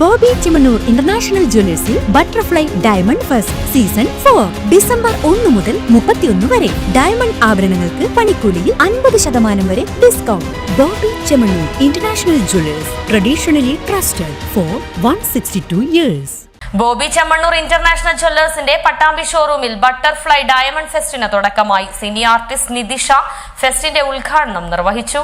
Bobby Chemmanur international ജ്വല്ലേഴ്സിൽ butterfly diamond first season four. December ഒന്ന് മുതൽ മുപ്പത്തിയൊന്ന് വരെ. ഡയമണ്ട് ആഭരണങ്ങൾക്ക് പണിക്കൂലിയിൽ അൻപത് ശതമാനം വരെ discount Bobby Chemmanur international jewellers traditionally trusted for one sixty two years. Bobby Chemmanur international ജ്വല്ലേഴ്സിന്റെ Pattambi ഷോറൂമിൽ ബട്ടർഫ്ലൈ ഡയമണ്ട് ഫെസ്റ്റിന് തുടക്കമായി. സിനി ആർട്ടിസ്റ്റ് നിതിഷ ഫെസ്റ്റിന്റെ ഉദ്ഘാടനം നിർവഹിച്ചു.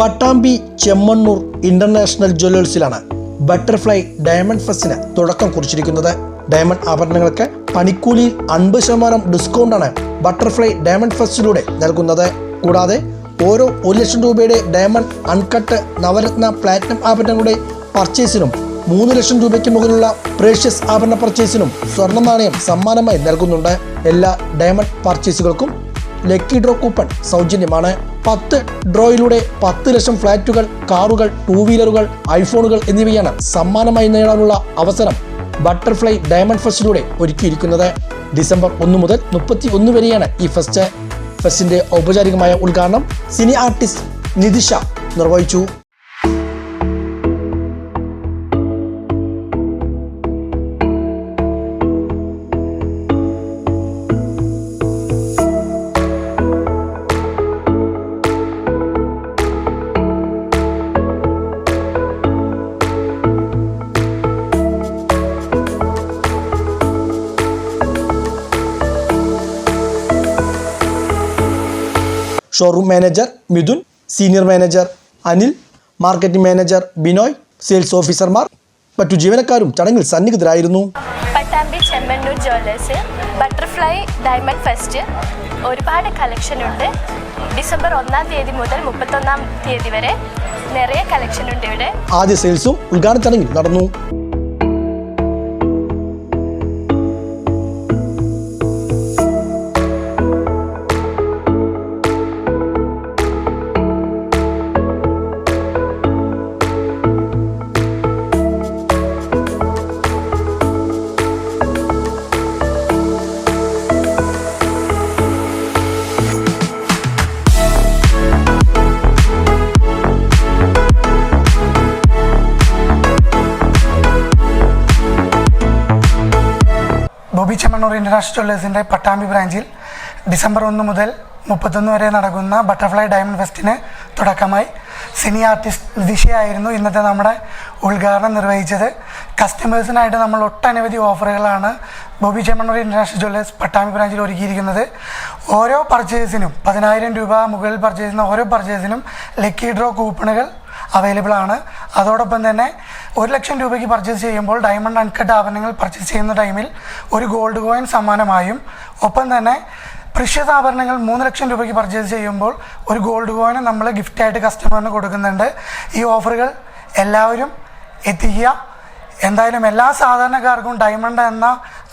പട്ടാമ്പി ചെമ്മണ്ണൂർ ഇന്റർനാഷണൽ ജ്വല്ലേഴ്സിലാണ് ബട്ടർഫ്ലൈ ഡയമണ്ട് ഫെസ്റ്റിന് തുടക്കം കുറിച്ചിരിക്കുന്നത്. ഡയമണ്ട് ആഭരണങ്ങൾക്ക് പണിക്കൂലിയിൽ അൻപത് ശതമാനം ഡിസ്കൗണ്ടാണ് ബട്ടർഫ്ലൈ ഡയമണ്ട് ഫസ്റ്റിലൂടെ നൽകുന്നത്. കൂടാതെ ഓരോ ഒരു ലക്ഷം രൂപയുടെ ഡയമണ്ട് അൺകട്ട് നവരത്ന പ്ലാറ്റിനം ആഭരണങ്ങളുടെ പർച്ചേസിനും മൂന്ന് ലക്ഷം രൂപയ്ക്ക് മുകളിലുള്ള പ്രേഷ്യസ് ആഭരണ പർച്ചേസിനും സ്വർണ നാണയം സമ്മാനമായി നൽകുന്നുണ്ട്. എല്ലാ ഡയമണ്ട് പർച്ചേസുകൾക്കും ലക്കി ഡ്രോ കൂപ്പൺ സൗജന്യമാണ്. പത്ത് ഡ്രോയിലൂടെ പത്ത് ലക്ഷം ഫ്ളാറ്റുകൾ കാറുകൾ ടൂ വീലറുകൾ ഐഫോണുകൾ എന്നിവയാണ് സമ്മാനമായി നേടാനുള്ള അവസരം ബട്ടർഫ്ലൈ ഡയമണ്ട് ഫെസ്റ്റിലൂടെ ഒരുക്കിയിരിക്കുന്നത്. ഡിസംബർ ഒന്ന് മുതൽ മുപ്പത്തി ഒന്ന് വരെയാണ് ഈ ഫെസ്റ്റ്. ഫെസ്റ്റിന്റെ ഔപചാരികമായ ഉദ്ഘാടനം സിനി ആർട്ടിസ്റ്റ് നിതിഷ നിർവഹിച്ചു. Showroom manager Mithun senior manager Anil marketing manager Binoy sales ഓഫീസർമാർ മറ്റു ജീവനക്കാരും ചടങ്ങിൽ സന്നിഹിതരായിരുന്നു. Pattambi Chemmanur jewellers butterfly diamond fest ഒരുപാട് കളക്ഷൻ ഉണ്ട്. ഡിസംബർ ഒന്നാം തീയതി മുതൽ മുപ്പത്തൊന്നാം തീയതി വരെ നിറയെ കളക്ഷൻ ഉണ്ട് ഇവിടെ. ആദ്യ സെയിൽസും ഉദ്ഘാടന ചടങ്ങിൽ നടന്നു. ബോബി ചെമ്മണ്ണൂർ ഇന്റർനാഷണൽ ജ്വല്ലേഴ്സിന്റെ പട്ടാമ്പി ബ്രാഞ്ചിൽ ഡിസംബർ ഒന്ന് മുതൽ മുപ്പത്തൊന്ന് വരെ നടക്കുന്ന ബട്ടർഫ്ലൈ ഡയമണ്ട് ഫെസ്റ്റിന് തുടക്കമായി. സിനി ആർട്ടിസ്റ്റ് ദിശയായിരുന്നു ഇന്നത്തെ നമ്മുടെ ഉദ്ഘാടനം നിർവഹിച്ചത്. കസ്റ്റമേഴ്സിനായിട്ട് നമ്മൾ ഒട്ടനവധി ഓഫറുകളാണ് ബോബി ചെമ്മണ്ണൂർ ഇന്റർനാഷണൽ ജ്വല്ലേഴ്സ് പട്ടാമ്പി ബ്രാഞ്ചിൽ ഒരുക്കിയിരിക്കുന്നത്. ഓരോ പർച്ചേസിനും പതിനായിരം രൂപ മുകളിൽ പർച്ചേസ് ചെയ്യുന്ന ഓരോ പർച്ചേസിനും ലക്കി ഡ്രോ കൂപ്പണുകൾ അവൈലബിൾ ആണ്. അതോടൊപ്പം തന്നെ ഒരു ലക്ഷം രൂപയ്ക്ക് പർച്ചേസ് ചെയ്യുമ്പോൾ ഡയമണ്ട് അൺകട്ട് ആഭരണങ്ങൾ പർച്ചേസ് ചെയ്യുന്ന ടൈമിൽ ഒരു ഗോൾഡ് കോയിൻ സമ്മാനമായും. ഒപ്പം തന്നെ പ്രഷ്യസ് ആഭരണങ്ങൾ മൂന്ന് ലക്ഷം രൂപയ്ക്ക് പർച്ചേസ് ചെയ്യുമ്പോൾ ഒരു ഗോൾഡ് കോയിൻ നമ്മൾ ഗിഫ്റ്റ് ആയിട്ട് കസ്റ്റമറിന് കൊടുക്കുന്നുണ്ട്. ഈ ഓഫറുകൾ എല്ലാവരും എത്തിക്കുക. എന്തായാലും എല്ലാ സാധാരണക്കാർക്കും ഡയമണ്ട് എന്ന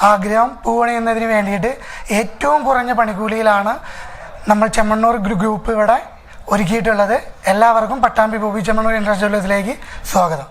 ആഗ്രഹം പൂവണിയുന്നതിന് വേണ്ടിയിട്ട് ഏറ്റവും കുറഞ്ഞ പണിക്കൂലിയിലാണ് നമ്മൾ ചെമ്മണ്ണൂർ ഗ്രൂപ്പ് ഇവിടെ ഒരുക്കിയിട്ടുള്ളത്. എല്ലാവർക്കും പട്ടാമ്പി ബോബി ചെമ്മണ്ണൂർ ജ്വല്ലേഴ്സിലേക്ക് സ്വാഗതം.